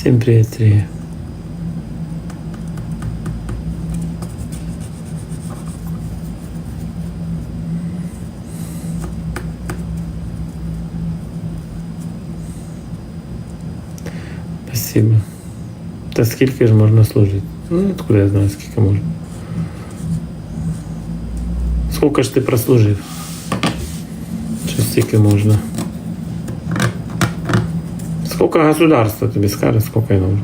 Всем привет, Сергей. Спасибо. Та скільки ж можна служити? Ну, откуда я знаю, скільки можна. Сколько ж ти прослужив? Що стільки можна? Сколько государство тобі скаже, сколько й нужно?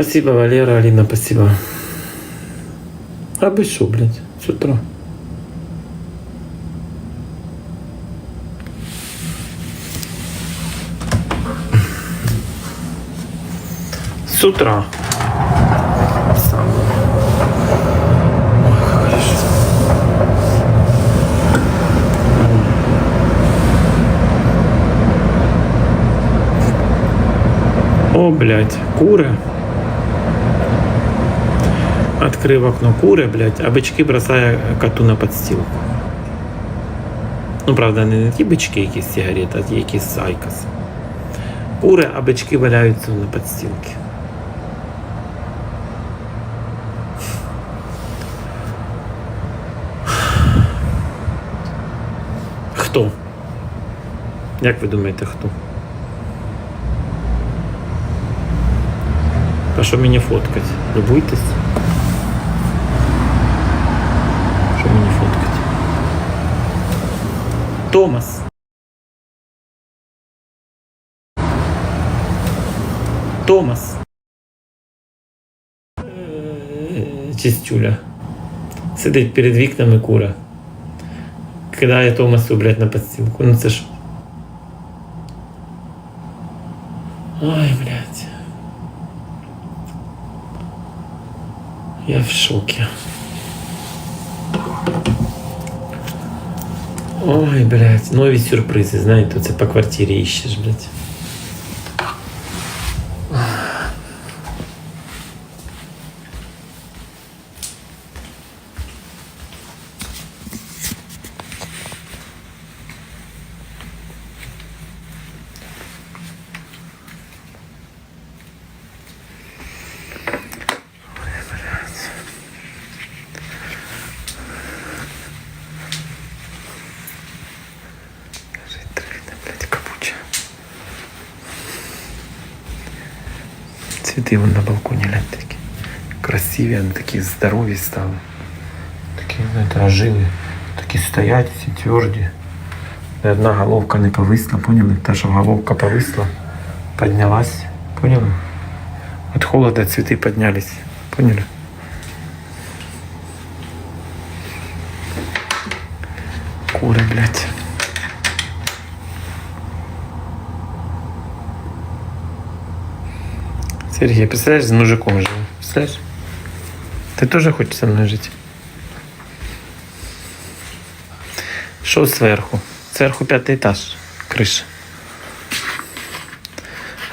Спасибо, Валера, Алина, спасибо. А вы что, блядь, с утра? С утра. О, блядь, куры. Открив окно кури, блядь, а бички бросає коту на подстілку. Ну, правда, не, не ті бички, якісь сигарети, а ті якісь айкос. Кури, а бички валяються на подстілці. Хто? Як ви думаєте, хто? А що мені фоткать? Любуйтесь. Що мені фоткать? Томас. Томас. Чистюля. Сидить перед вікнами кура. Кидає Томасу, блядь, на подстілку. Ну це ж. Ой, блядь. Я в шоке. Ой, блядь, нові сюрпризи, знаєте, це по квартирі іщеш, блядь. Цвіти вон на балконі глянь такі. Красиві, вони такі здорові стали. Такі, знаєте, ожили. Такі стоять, всі тверді. Ні одна головка не повисла, поняли? Та, що головка повисла, піднялась. Поняли? От холода цвіти піднялись. Поняли? Куры, блядь. Сергей, представляешь, с мужиком живу. Представляешь? Ты тоже хочешь со мной жить? Что сверху? Сверху пятый этаж. Крыша.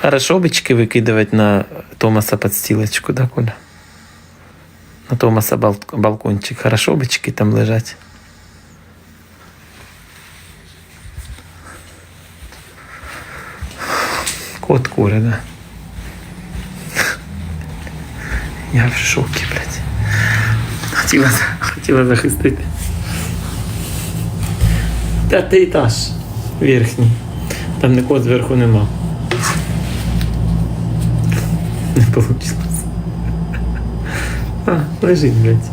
Хорошо бычки выкидывать на Томаса подстилочку, да, Коля? На Томаса бал- балкончик. Хорошо бычки там лежать. Кот куры, да? Я в шокі, блядь. Хотіла, хотіла захистити. П'ятий етаж верхній. Там нікого зверху нема. Не вийшло. А, лежить, блядь.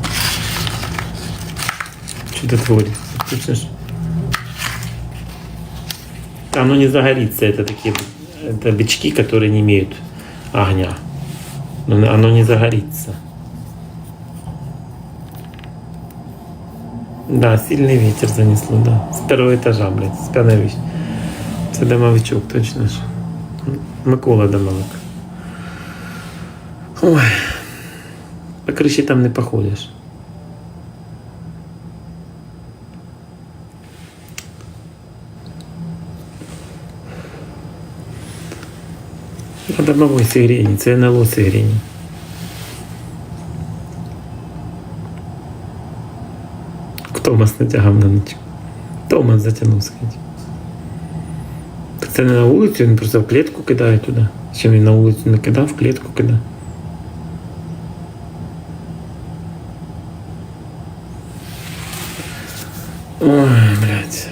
Чудотворец. Слышишь? Оно не загорится. Это такие это бички, которые не имеют огня. Но оно не загорится. Да, сильный ветер занесло, да. С первого этажа, блядь, с п'яної віч. Це домовичок, точно ж. Микола домовик. Ой. По криші там не походиш. На домовой сирене, це НЛО сирене. Томас натягав на ночку. Томас затягнув скажіть. Так це не на вулицю, він просто в клітку кидає туди. Чи він на вулицю не кидав, в клітку кидає. Ой, блядь.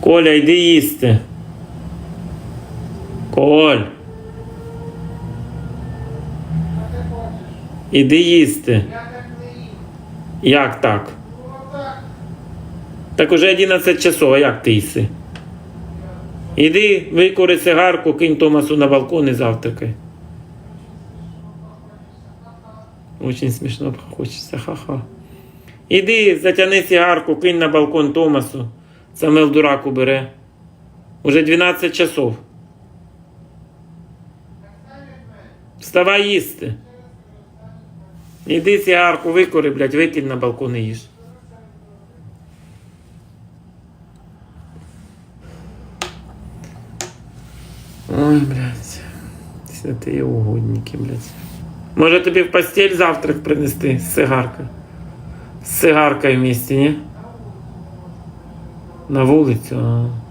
Коля, йди їсти. Коль. Іди їсти. Як так? Так уже 11 часов, а як ти їси? Іди, викури сигарку, кинь Томасу на балкон і завтракай. Очень смішно хочеться, ха-ха. Іди, затяни сигарку, кинь на балкон Томасу. Самел дурак убере. Уже 12 часов. Вставай їсти. Іди сигарку викури, блядь, викинь на балкон і їж. Ой, блядь. Святые угодники, блядь. Може тобі в постель завтрак принести з сигаркою? З сигаркою в місті, ні? На вулицю. А.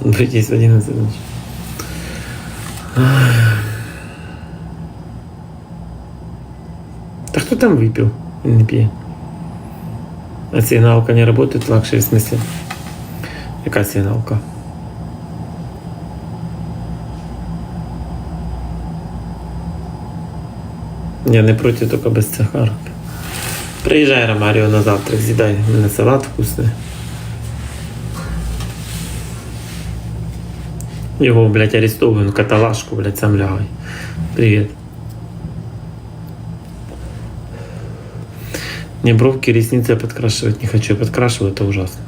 Прийдись в 11 ночи. Да кто там выпил? Не пьет. А сигналка не работает в лакшери, в смысле? Яка сигналка? Я не проти, тільки без цигарок. Приїжджай, Ромаріо, на завтрак, з'їдай. У мене салат вкусний. Його, блядь, арестовую, каталажку, блядь, сам лягай. Привет. Не бровки, ресницы подкрашивать не хочу. Я подкрашиваю, это ужасно.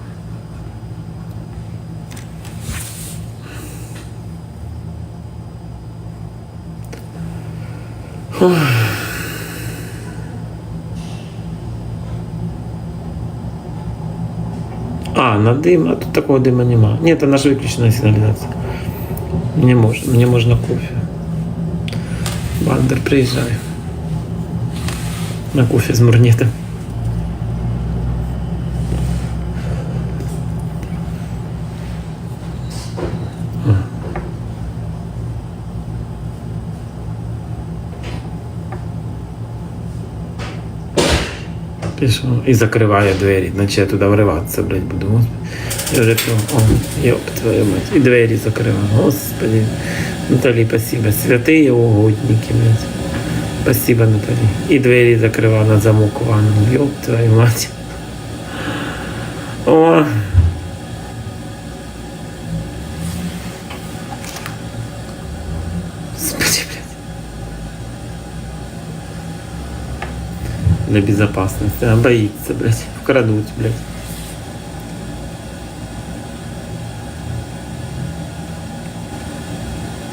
А, на дым, а тут такого дыма нема. Нет, она же выключена сигнализация. Не можно, мне можно кофе. Бандер, приезжай. На кофе с мурнетом. Пішов і закриває двері, наче я туди вриватися, блядь, буду. Господи. Я вже прям, о, йоп, твою мать. І двері закриваю. Господи. Наталі, спасибо. Святые угодники, блядь. Спасибо, Наталі. І двері закривав на замок ванну. Йоп, твою мать. О. Для безопасности. Она боится, блядь. Вкрадут, блядь.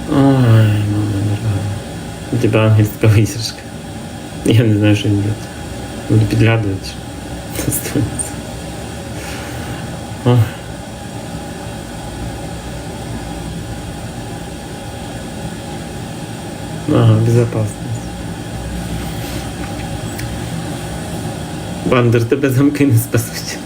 Ой, мама дорогая. У тебя ангельская высержка. Я не знаю, что делать. Буду підглядувати. Останется. Ой. Ага, безопасность. Бандер, тебе замки не спасуть.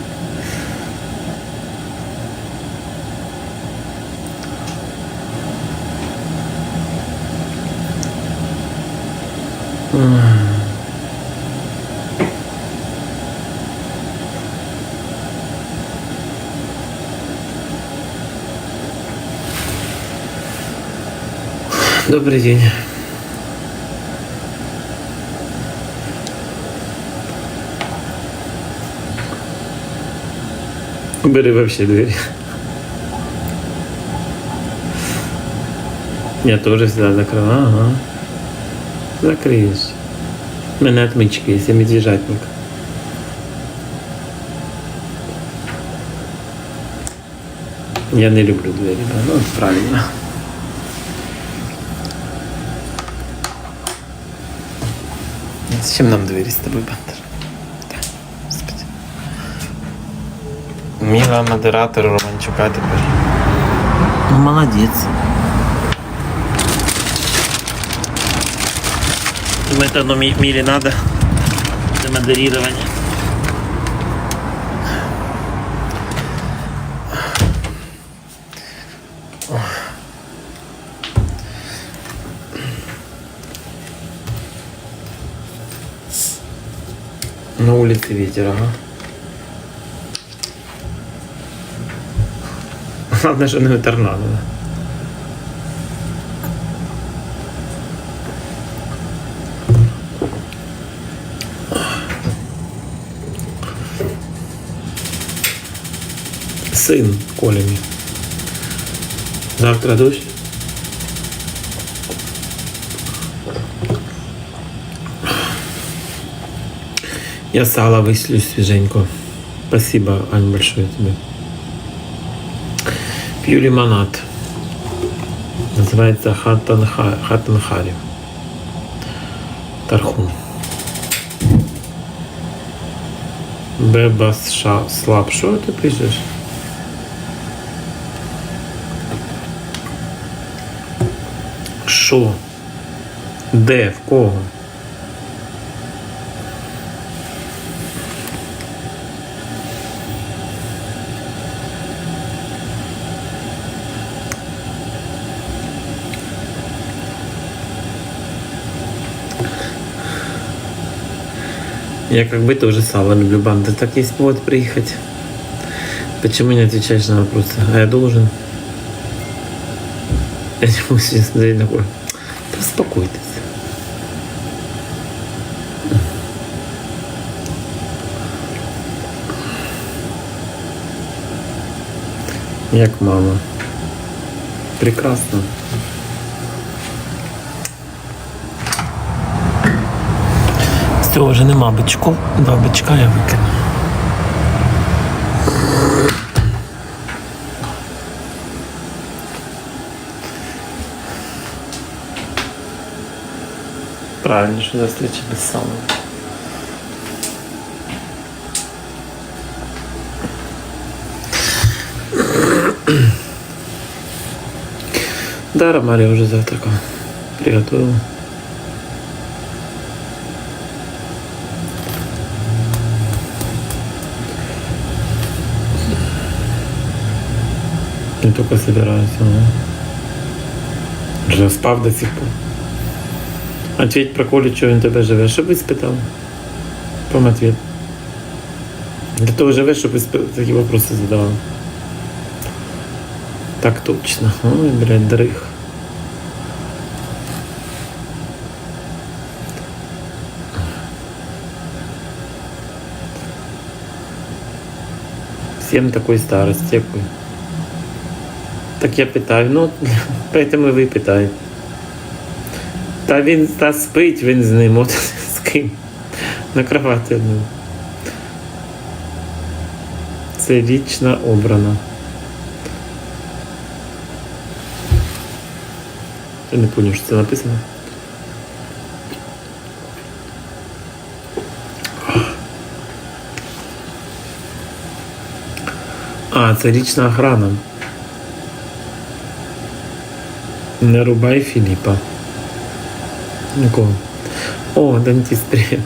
Добрый день. Виривав ще двери. Я тоже сюди закрив, ага. Закриєш. Мене отмички, якщо медвіжатник. Я не люблю двери, да? ну правильно. Зачем нам двері з тобою? Мила модератор Романчука тепер. Ну, молодец. Ми-то одно мілі треба для модерирования. На улице ветер, ага. Главное, что не торнадо. Син Коля мій. Завтра дощ. Я сало вышлю свеженько. Спасибо, Ань, большое тебе. Пью лимонад. Называется Хатанха- Хатанхари. Тархун. Бебас ша слаб. Що ти пишеш? Що? Де? В кого? Я как бы тоже сало люблю, банда. Так есть повод приехать. Почему не отвечаешь на вопросы? А я должен? Я не могу сейчас сказать такое. Да успокойтесь. Як мама. Прекрасно. Цього вже нема бичку. Два бичка я викину. Правильно, що за без сала. Да, Ромария уже завтракала. Приготовила. Я только собираюсь. Ага. Вже спав до сих пор. Ответь про Колю, що він тебе живе. Щоб ви спитав. Пом ответ. Для того живе, щоб ви такі вопроси задавали. Так точно. Ой, блядь, дрых. Всем такой старости. Так я питаю, ну, поэтому ви питаєте. Та він та спить він з ним, от з ким. На кроваті одному. Це вічна обрана. Я не поняв, що це написано. А, це лічна охрана. Не рубай Філіпа. Нікого. О, дантіст, привіт.